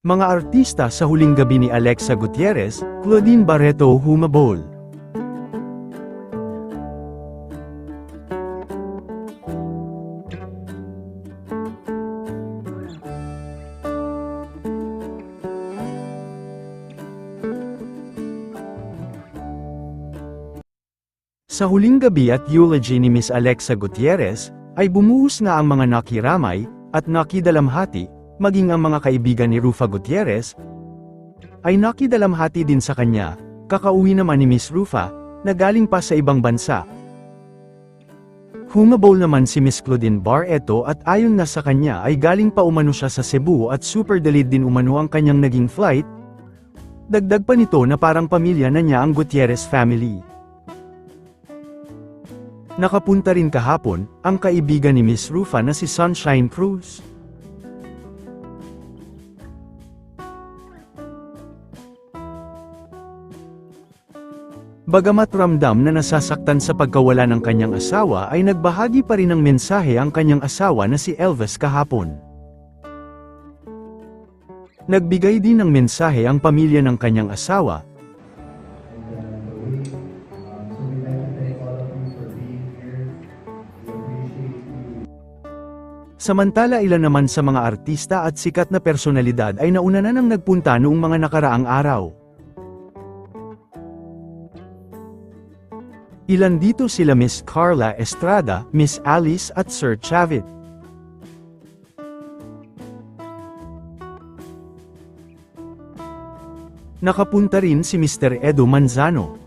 Mga artista sa huling gabi ni Alexa Gutierrez, Claudine Barreto Humabol. Sa huling gabi at eulogy ni Miss Alexa Gutierrez, ay bumuhos nga ang mga nakiramay, at nakidalamhati, maging ang mga kaibigan ni Rufa Gutierrez, ay nakidalamhati din sa kanya, kakauwi naman ni Miss Rufa, na galing pa sa ibang bansa. Humabol naman si Miss Claudine Barreto at ayon na sa kanya ay galing pa umano siya sa Cebu at super delayed din umano ang kanyang naging flight. Dagdag pa nito na parang pamilya na niya ang Gutierrez family. Nakapunta rin kahapon, ang kaibigan ni Miss Rufa na si Sunshine Cruz. Bagamat ramdam na nasasaktan sa pagkawala ng kanyang asawa ay nagbahagi pa rin ng mensahe ang kanyang asawa na si Elvis kahapon. Nagbigay din ng mensahe ang pamilya ng kanyang asawa, Samantala ilan naman sa mga artista at sikat na personalidad ay nauna na nang nagpunta noong mga nakaraang araw. Ilan dito sila Miss Carla Estrada, Miss Alice at Sir Chavit. Nakapunta rin si Mr. Edo Manzano.